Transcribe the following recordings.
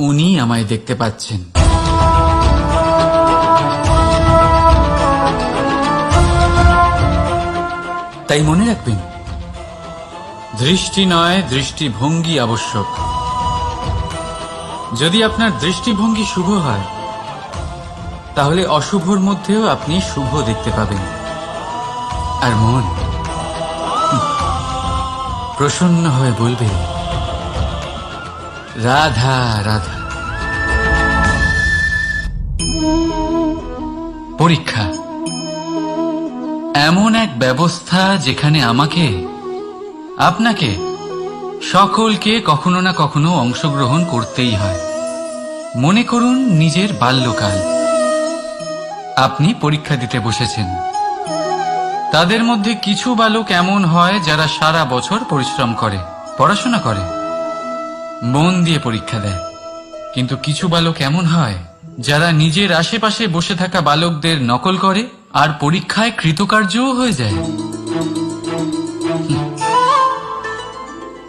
উনি আমায় দেখতে পাচ্ছেন। তাই মনে রাখবেন, দৃষ্টি নয় দৃষ্টিভঙ্গি আবশ্যক। যদি আপনার দৃষ্টিভঙ্গি শুভ হয়, তাহলে অশুভর মধ্যেও আপনি শুভ দেখতে পাবেন। আর মন প্রসন্ন হয়ে বলবে রাধা রাধা। পরীক্ষা। এমন এক ব্যবস্থা যেখানে আমাকে, আপনাকে, সকলকে কখনো না কখনো অংশগ্রহণ করতেই হয়। মনে করুন নিজের বাল্যকাল। আপনি পরীক্ষা দিতে বসেছেন। তাদের মধ্যে কিছু বালক এমন হয় যারা সারা বছর পরিশ্রম করে, পড়াশোনা করে। মন দিয়ে পরীক্ষা দেয়। কিন্তু কিছু বালক এমন হয়, যারা নিজের আশেপাশে বসে থাকা বালকদের নকল করে আর পরীক্ষায় কৃতকার্যও হয়ে যায়।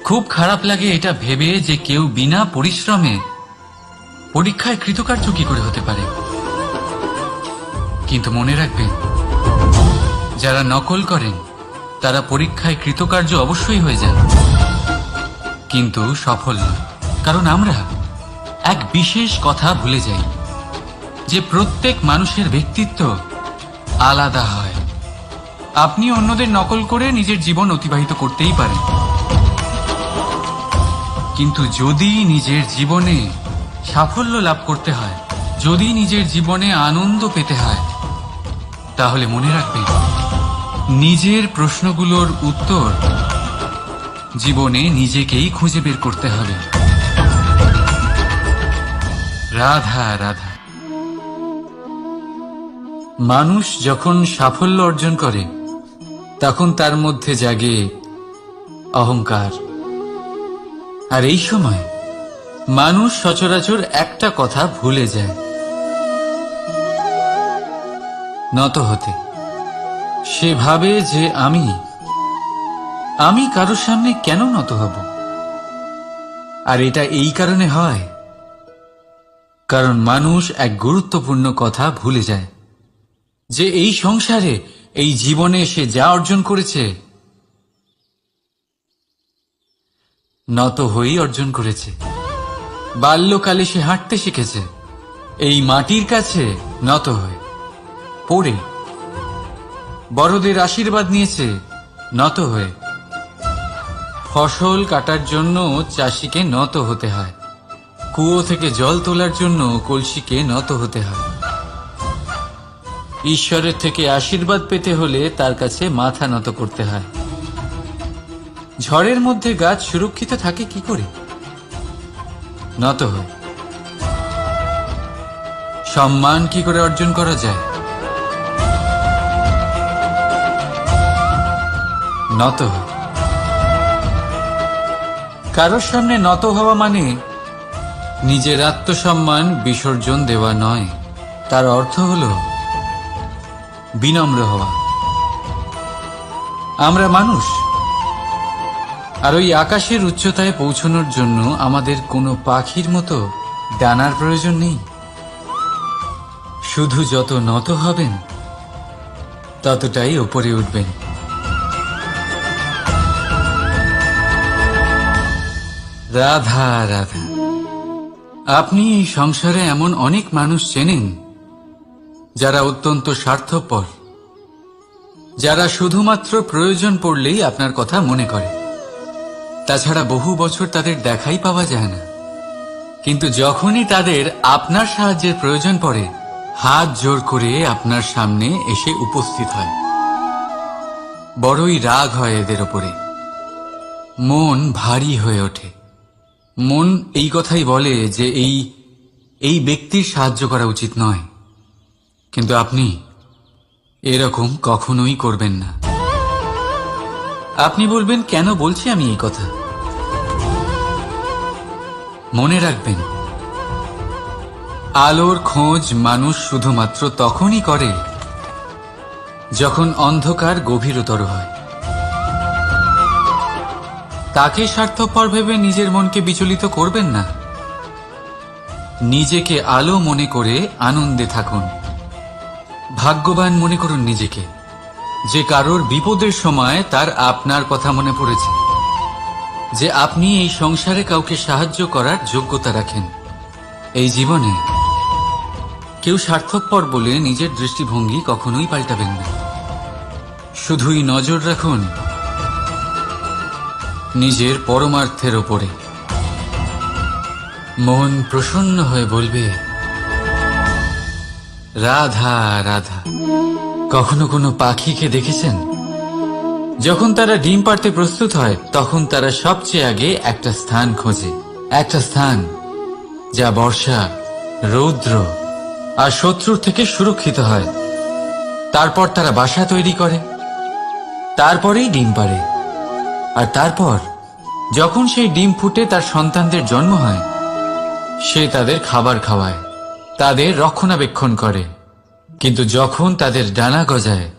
খুব খারাপ লাগে এটা ভেবে যে কেউ বিনা পরিশ্রমে পরীক্ষায় কৃতকার্য কি করে হতে পারে। কিন্তু মনে রাখবেন, যারা নকল করেন, তারা পরীক্ষায় কৃতকার্য অবশ্যই হয়ে যান। কিন্তু সফল নয়। কারণ আমরা এক বিশেষ কথা ভুলে যাই, যে প্রত্যেক মানুষের ব্যক্তিত্ব আলাদা হয়। আপনি অন্যদের নকল করে নিজের জীবন অতিবাহিত করতেই পারেন। কিন্তু যদি নিজের জীবনে সাফল্য লাভ করতে হয়, যদি নিজের জীবনে আনন্দ পেতে হয়, তাহলে মনে রাখবেন, নিজের প্রশ্নগুলোর উত্তর জীবনে নিজেকেই খুঁজে বের করতে হবে। রাধা রাধা। মানুষ যখন সাফল্য অর্জন করে, তখন তার মধ্যে জাগে অহংকার। আর এই সময় মানুষ সচরাচর একটা কথা ভুলে যায়। নত হতে। সে ভাবে যে আমি আমি কারোর সামনে কেন নত হব? আর এটা এই কারণে হয় কারণ মানুষ এক গুরুত্বপূর্ণ কথা ভুলে যায়। যে এই সংসারে, এই জীবনে সে যা অর্জন করেছে, নত হয়েই অর্জন করেছে। বাল্যকালে সে হাঁটতে শিখেছে। এই মাটির কাছে নত হয়ে পড়ে। বড়দের আশীর্বাদ নিয়েছে, নত হয়ে। ফসল কাটার জন্য চাষিকে নত হতে হয়। কুয়ো থেকে জল তোলার জন্য কলসিকে নত হতে হয়। ঈশ্বরের থেকে আশীর্বাদ পেতে হলে তার কাছে মাথা নত করতে হয়। ঝড়ের মধ্যে গাছ সুরক্ষিত থাকে কি করে? নত হয়। সম্মান কি করে অর্জন করা যায়? নত হয়। কারোর সামনে নত হওয়া মানে নিজের আত্মসম্মান বিসর্জন দেওয়া নয়। তার অর্থ হল বিনম্র হওয়া। আমরা মানুষ। আর ওই আকাশের উচ্চতায় পৌঁছানোর জন্য আমাদের কোনো পাখির মতো ডানার প্রয়োজন নেই। শুধু যত নত হবেন, ততটাই ওপরে উঠবেন। রাধা রাধা। আপনি এই সংসারে এমন অনেক মানুষ চেনেন, যারা অত্যন্ত স্বার্থপর, যারা শুধুমাত্র প্রয়োজন পড়লেই আপনার কথা মনে করে। তাছাড়া বহু বছর তাদের দেখাই পাওয়া যায় না। কিন্তু যখনই তাদের আপনার সাহায্যের প্রয়োজন পড়ে, হাত জোর করে আপনার সামনে এসে উপস্থিত হয়। বড়ই রাগ হয় এদের ওপরে। মন ভারী হয়ে ওঠে। মন এই কথাই বলে যে এই এই ব্যক্তির সাহায্য করা উচিত নয়। কিন্তু আপনি এরকম কখনোই করবেন না। আপনি বলবেন, কেন বলছি আমি এই কথা? মনে রাখবেন, আলোর খোঁজ মানুষ শুধুমাত্র তখনই করে যখন অন্ধকার গভীরতর হয়। তাকে স্বার্থপর ভেবে নিজের মনকে বিচলিত করবেন না। নিজেকে আলো মনে করে আনন্দে থাকুন। ভাগ্যবান মনে করুন নিজেকে। যে কারোর বিপদের সময় তার আপনার কথা মনে পড়েছে। যে আপনি এই সংসারে কাউকে সাহায্য করার যোগ্যতা রাখেন। এই জীবনে কেউ স্বার্থপর বলে নিজের দৃষ্টিভঙ্গি কখনোই পাল্টাবেন না। শুধুই নজর রাখুন নিজের পরমার্থের ওপরে মন প্রসন্ন হয়ে বলবে, রাধা রাধা, কখনো কোনো পাখিকে দেখেছেন? যখন তারা ডিম পাড়তে প্রস্তুত হয়, তখন তারা সবচেয়ে আগে একটা স্থান খোঁজে। একটা স্থান যা বর্ষা, রৌদ্র আর শত্রুর থেকে সুরক্ষিত হয়। তারপর তারা বাসা তৈরি করে। তারপরেই ডিম পাড়ে। আর তারপর? যখন সেই ডিম ফুটে তার সন্তানদের জন্ম হয়, সে তাদের খাবার খাওয়ায়, তাদের রক্ষণাবেক্ষণ করে। কিন্তু যখন তাদের ডানা গজায়,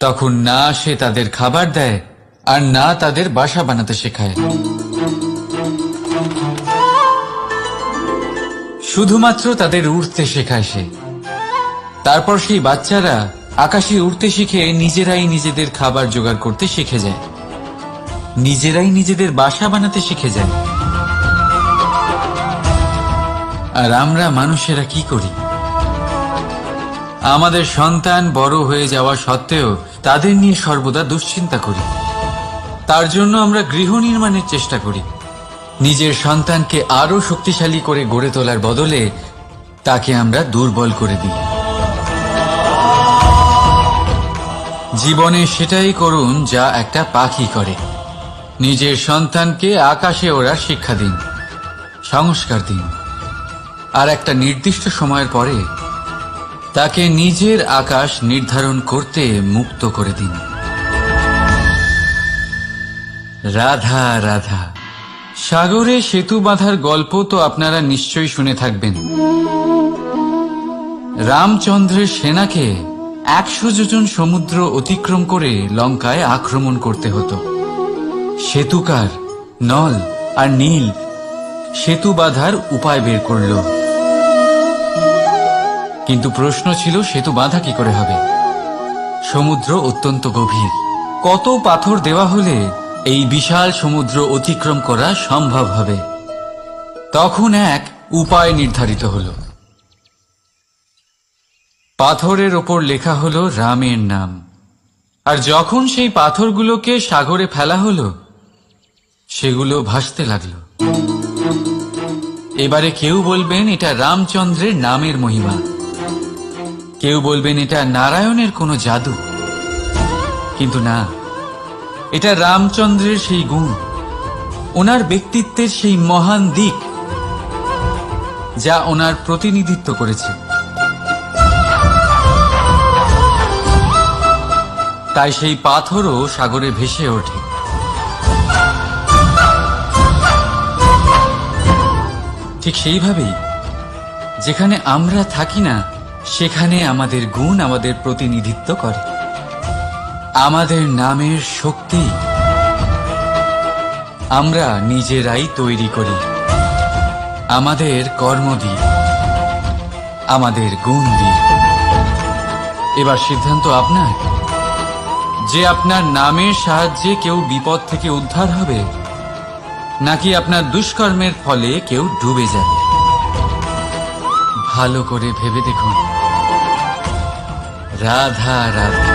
তখন না সে তাদের খাবার দেয় আর না তাদের বাসা বানাতে শেখায়। শুধুমাত্র তাদের উড়তে শেখায় সে। তারপর সেই বাচ্চারা আকাশে উড়তে শিখে নিজেরাই নিজেদের খাবার জোগাড় করতে শিখে যায়। নিজেরাই নিজেদের বাসা বানাতে শিখে যায়। আর আমরা মানুষেরা কি করি? আমাদের সন্তান বড় হয়ে যাওয়া সত্ত্বেও তাদের নিয়ে সর্বদা দুশ্চিন্তা করি। তার জন্য আমরা গৃহ নির্মাণের চেষ্টা করি। নিজের সন্তানকে আরও শক্তিশালী করে গড়ে তোলার বদলে তাকে আমরা দুর্বল করে দিই। জীবনে সেটাই করুন যা একটা পাখি করে। নিজের সন্তানকে আকাশে ওড়ার শিক্ষা দিন, সংস্কার দিন। আর একটা নির্দিষ্ট সময়ের পরে তাকে নিজের আকাশ নির্ধারণ করতে মুক্ত করে দিন। রাধা রাধা। সাগরে সেতু বাঁধার গল্প তো আপনারা নিশ্চয়ই শুনে থাকবেন। রামচন্দ্রের সেনাকে একশো যোজন সমুদ্র অতিক্রম করে লঙ্কায় আক্রমণ করতে হতো। সেতুকার নল আর নীল সেতু বাঁধার উপায় বের করল। কিন্তু প্রশ্ন ছিল, সেতু বাঁধা কি করে হবে? সমুদ্র অত্যন্ত গভীর। কত পাথর দেওয়া হলে এই বিশাল সমুদ্র অতিক্রম করা সম্ভব হবে? তখন এক উপায় নির্ধারিত হলো। পাথরের ওপর লেখা হলো রামের নাম। আর যখন সেই পাথরগুলোকে সাগরে ফেলা হলো, সেগুলো ভাসতে লাগল। এবারে কেউ বলবেন এটা রামচন্দ্রের নামের মহিমা। কেউ বলবেন এটা নারায়ণের কোনো জাদু। কিন্তু না, এটা রামচন্দ্রের সেই গুণ, ওনার ব্যক্তিত্বের সেই মহান দিক, যা ওনার প্রতিনিধিত্ব করেছে। তাই সেই পাথরও সাগরে ভেসে ওঠে। ঠিক সেইভাবেই যেখানে আমরা থাকি না, সেখানে আমাদের গুণ আমাদের প্রতিনিধিত্ব করে। আমাদের নামের শক্তি আমরা নিজেরাই তৈরি করি। আমাদের কর্ম দিয়ে, আমাদের গুণ দিয়ে। এবার সিদ্ধান্ত আপনার? যে আপনার নামের সাহায্যে কেউ বিপদ থেকে উদ্ধার হবে, নাকি আপনার দুষ্কর্মের ফলে কেউ ডুবে যাবে? ভালো করে ভেবে দেখুন। রাধা রাধা।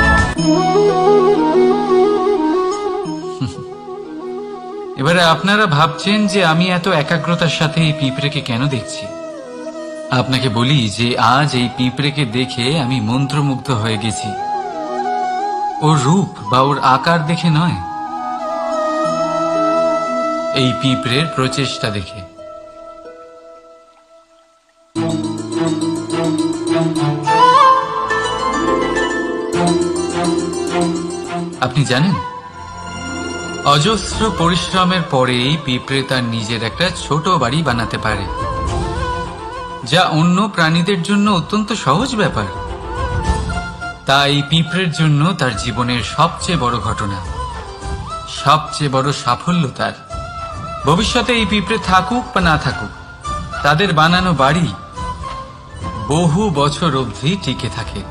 এবারে আপনারা ভাবছেন যে আমি এত একাগ্রতার সাথে এই পিঁপড়েকে কেন দেখছি? আপনাকে বলি যে আজ এই পিঁপড়েকে দেখে আমি মন্ত্রমুগ্ধ হয়ে গেছি। ওর রূপ বা ওর আকার দেখে নয়। এই পিঁপড়ের প্রচেষ্টা দেখে। আপনি জানেন, অজস্র পরিশ্রমের পরেই পিঁপড়ে তার নিজের একটা ছোট বাড়ি বানাতে পারে, যা অন্য প্রাণীদের জন্য অত্যন্ত সহজ ব্যাপার। তা এই পিঁপড়ের জন্য তার জীবনের সবচেয়ে বড় ঘটনা, সবচেয়ে বড় সাফল্য তার। ভবিষ্যতে এই পিঁপড়ে থাকুক বা না থাকুক, তাদের বানানো বাড়ি বহু বছর অবধি টিকে থাকে।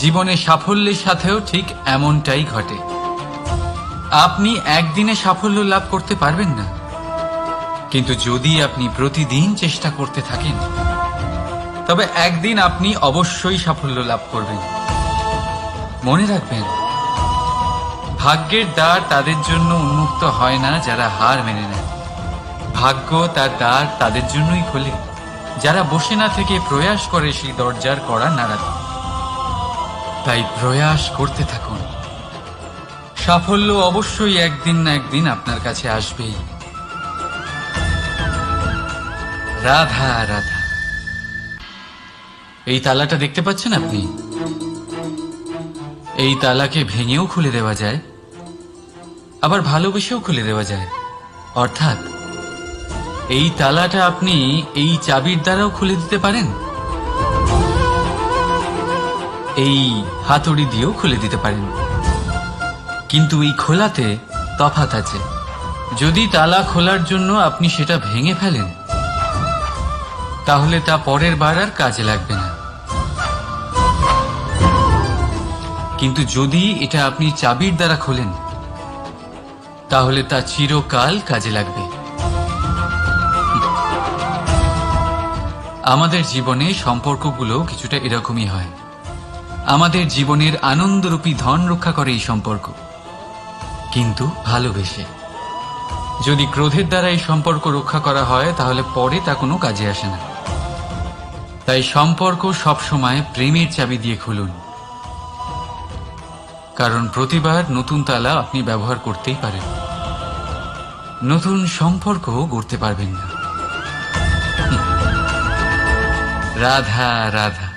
জীবনে সাফল্যের সাথেও ঠিক এমনটাই ঘটে। আপনি একদিনে সাফল্য লাভ করতে পারবেন না, কিন্তু যদি আপনি প্রতিদিন চেষ্টা করতে থাকেন তবে একদিন আপনি অবশ্যই সাফল্য লাভ করবেন। মনে রাখবেন, ভাগ্যের দ্বার তাদের জন্য উন্মুক্ত হয় না যারা হার মেনে নেয়। ভাগ্য তার দ্বার তাদের জন্যই খোলে। যারা বসে না থেকে প্রয়াস করে সেই দরজার করা নাড়াতে তাই প্রয়াস করতে থাকুন। সাফল্য অবশ্যই একদিন না একদিন আপনার কাছে আসবেই। রাধা রাধা। এই তালাটা দেখতে পাচ্ছেন আপনি? এই তালাকে ভেঙেও খুলে দেওয়া যায়, আবার ভালোবেসেও খুলে দেওয়া যায়। অর্থাৎ, এই তালাটা আপনি এই চাবির দ্বারাও খুলে দিতে পারেন, এই হাতুড়ি দিয়েও খুলে দিতে পারেন। কিন্তু এই খোলাতে তফাত আছে। যদি তালা খোলার জন্য আপনি সেটা ভেঙে ফেলেন, তাহলে তা পরের বার আর কাজে লাগবে না। কিন্তু যদি এটা আপনি চাবির দ্বারা খোলেন, তাহলে তা চিরকাল কাজে লাগবে। আমাদের জীবনে সম্পর্কগুলো কিছুটা এরকমই হয়। আমাদের জীবনের আনন্দরূপী ধন রক্ষা করে এই সম্পর্ক, কিন্তু ভালোবেসে। যদি ক্রোধের দ্বারা এই সম্পর্ক রক্ষা করা হয়, তাহলে পরে তা কোনো কাজে আসে না। তাই সম্পর্ক সবসময় প্রেমের চাবি দিয়ে খুলুন। কারণ প্রতিবার নতুন তালা আপনি ব্যবহার করতেই পারেন। নতুন সম্পর্ক গড়তে পারবেন না। রাধা রাধা।